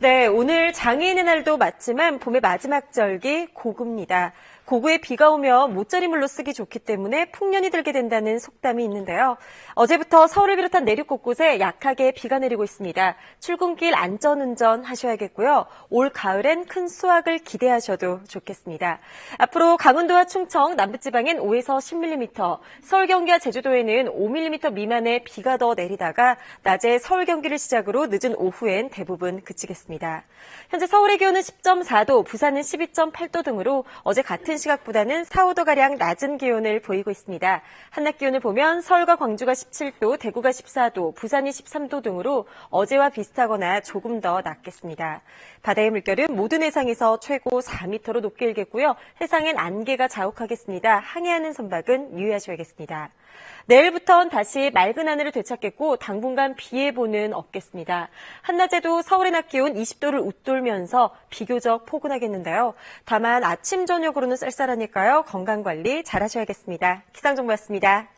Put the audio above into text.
네, 오늘 장애인의 날도 맞지만 봄의 마지막 절기 고구입니다. 고구에 비가 오면 모짜리물로 쓰기 좋기 때문에 풍년이 들게 된다는 속담이 있는데요. 어제부터 서울을 비롯한 내륙 곳곳에 약하게 비가 내리고 있습니다. 출근길 안전운전 하셔야겠고요. 올 가을엔 큰 수확을 기대하셔도 좋겠습니다. 앞으로 강원도와 충청, 남부지방엔 5에서 10mm, 서울 경기와 제주도에는 5mm 미만의 비가 더 내리다가 낮에 서울 경기를 시작으로 늦은 오후엔 대부분 그치겠습니다. 현재 서울의 기온은 10.4도, 부산은 12.8도 등으로 어제 같은 시각보다는 4, 5도가량 낮은 기온을 보이고 있습니다. 한낮 기온을 보면 서울과 광주가 17도, 대구가 14도, 부산이 13도 등으로 어제와 비슷하거나 조금 더 낮겠습니다. 바다의 물결은 모든 해상에서 최고 4m로 높게 일겠고요. 해상엔 안개가 자욱하겠습니다. 항해하는 선박은 유의하셔야겠습니다. 내일부터는 다시 맑은 하늘을 되찾겠고 당분간 비 예보는 없겠습니다. 한낮에도 서울의 낮 기온 20도를 웃돌면서 비교적 포근하겠는데요. 다만 아침 저녁으로는 쌀쌀하니까요. 건강 관리 잘 하셔야겠습니다. 기상정보였습니다.